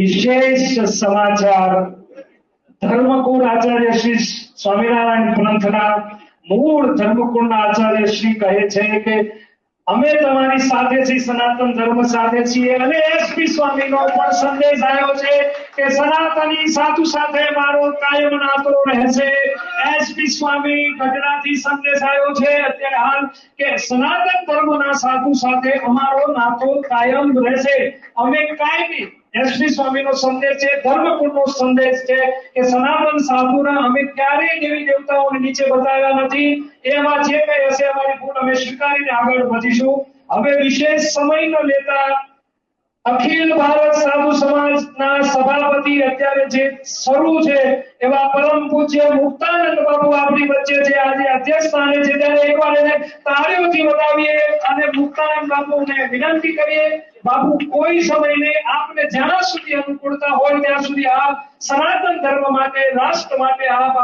વિશેષ સમાચાર ધર્મકુળ આચાર્ય શ્રી સ્વામિનારાયણ પંથના મૂળ ધર્મકુળના આચાર્ય શ્રી કહે છે કે અમે તમારી સાથે છીએ સનાતન ધર્મ સાથે છીએ અને એસપી સ્વામીનો પણ સંદેશ આવ્યો છે કે સનાતની સાધુ સાથે મારો કાયમ નાતો રહેશે એસપી સ્વામી ગઢડાથી સંદેશ આવ્યો છે અત્યારે હાલ કે સનાતન ધર્મના સાધુ સાથે અમારો નાતો કાયમ રહેશે અમે કાયમી એસપી સ્વામીનો સંદેશ છે, ધર્મકુળનો સંદેશ છે કે સનાતન સાધુના અમે ક્યારેય દેવી દેવતાઓને નીચે બતાવ્યા નથી. એમાં જે કઈ હશે અમારી ભૂલ અમે સ્વીકારીને આગળ વધીશું. હવે વિશેષ સમય ન લેતા અખિલ ભારત સાધુ સમાજના સભાપતિ અત્યારે જે શરૂ છે એવા પરમ પૂજ્ય મુક્તાનંદ બાબુ આપણી વચ્ચે છે આજે અધ્યક્ષ સ્થાને છે, ત્યારે એકવાર એને તાળીઓથી બતાવીએ અને મુક્તાનંદ બાપુને વિનંતી કરીએ બાબુ કોઈ સમય નહીં, આપને જ્યાં સુધી અનુકૂળતા હોય ત્યાં સુધી આપ સનાતન ધર્મ માટે, રાષ્ટ્ર માટે આપ